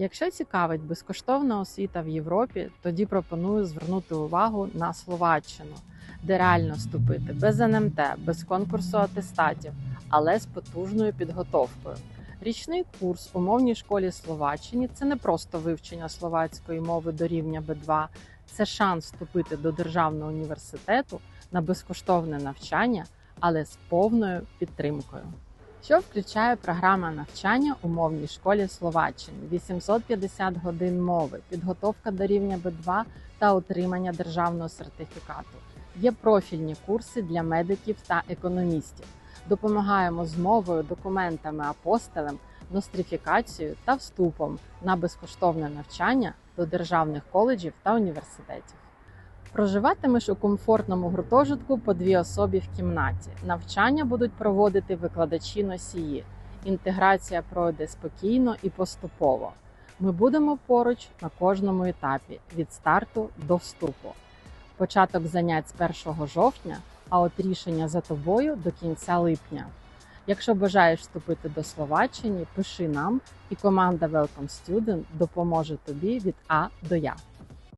Якщо цікавить безкоштовна освіта в Європі, тоді пропоную звернути увагу на Словаччину, де реально вступити без НМТ, без конкурсу атестатів, але з потужною підготовкою. Річний курс у мовній школі Словаччині це не просто вивчення словацької мови до рівня Б2, це шанс вступити до державного університету на безкоштовне навчання, але з повною підтримкою. Що включає програма навчання у мовній школі Словаччини, 850 годин мови, підготовка до рівня Б2 та отримання державного сертифікату. Є профільні курси для медиків та економістів. Допомагаємо з мовою, документами, апостилем, нострифікацією та вступом на безкоштовне навчання до державних коледжів та університетів. Проживатимеш у комфортному гуртожитку по дві особі в кімнаті. Навчання будуть проводити викладачі носії. Інтеграція пройде спокійно і поступово. Ми будемо поруч на кожному етапі від старту до вступу. Початок занять з 1 жовтня, а от рішення за тобою до кінця липня. Якщо бажаєш вступити до Словаччини, пиши нам, і команда Welcome Student допоможе тобі від А до Я.